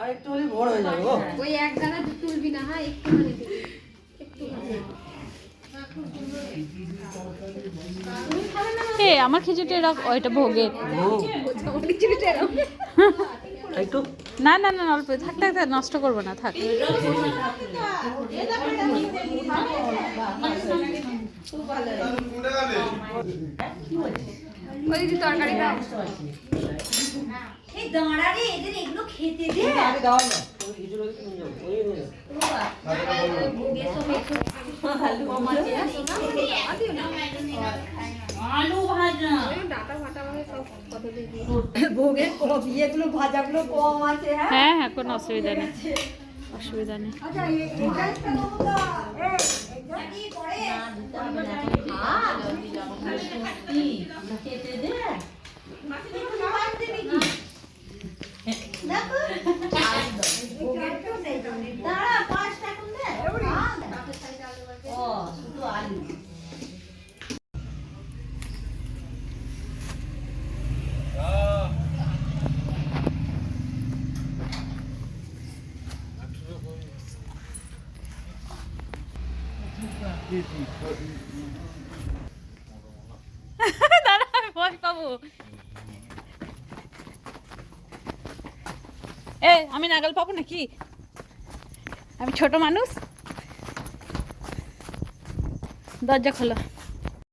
আর একটু হলে বড় হয়ে যাবে ওই এক গাদা তুলবি না হ্যাঁ একটু মানে দিবি একটু এ আমার খিচুড়ি রাখ ওইটা ভোগের একটু না না না অল্প থাক থাক থাক, নষ্ট করব না থাক তরকারি দাঁড়া রে এদের এগুলো খেতে দে। আগে দাও না তুমি কিছু রোজ কিনে যাও ওই নিয়ে আলু ভাজা। ডাটা ফাটা মানে সব কত দিদি ভোগের ইয়েগুলো ভাজাগুলো কম আছে হ্যাঁ? হ্যাঁ হ্যাঁ কোনো অসুবিধা নেই। অসুবিধা নেই। আচ্ছা দাঁড়া, আমি ভয় পাবো। এ আমি নাগাল পাবো নাকি? আমি ছোট মানুষ। দরজা খোলো।